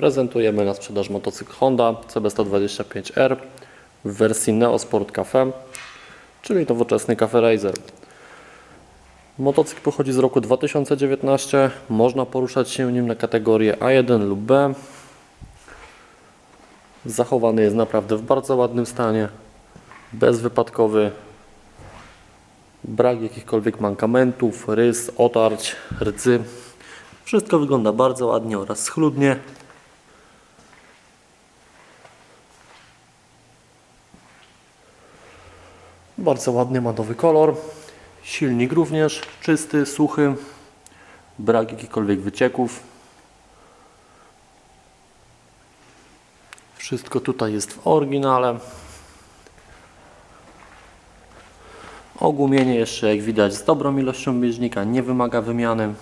Prezentujemy na sprzedaż motocykl Honda CB125R w wersji Neo Sport Cafe, czyli nowoczesny Cafe Racer. Motocykl pochodzi z roku 2019. Można poruszać się nim na kategorie A1 lub B. Zachowany jest naprawdę w bardzo ładnym stanie, bezwypadkowy, brak jakichkolwiek mankamentów, rys, otarć, rdzy. Wszystko wygląda bardzo ładnie oraz schludnie. Bardzo ładny ma nowy kolor. Silnik również czysty, suchy. Brak jakichkolwiek wycieków. Wszystko tutaj jest w oryginale. Ogumienie jeszcze jak widać z dobrą ilością bieżnika, nie wymaga wymiany.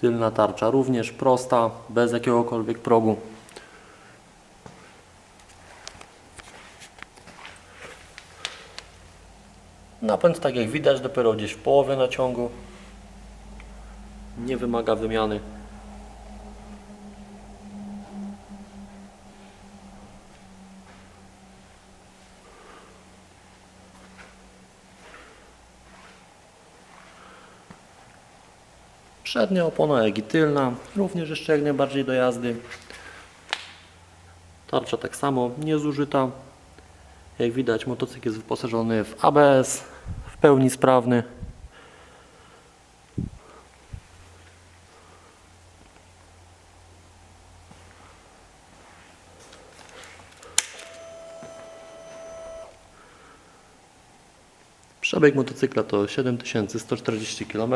Tylna tarcza również prosta, bez jakiegokolwiek progu. Napęd tak jak widać dopiero gdzieś w połowie naciągu. Nie wymaga wymiany. Przednia opona, jak i tylna, również jeszcze jak najbardziej do jazdy. Tarcza tak samo, niezużyta. Jak widać, motocykl jest wyposażony w ABS, w pełni sprawny. Przebieg motocykla to 7140 km.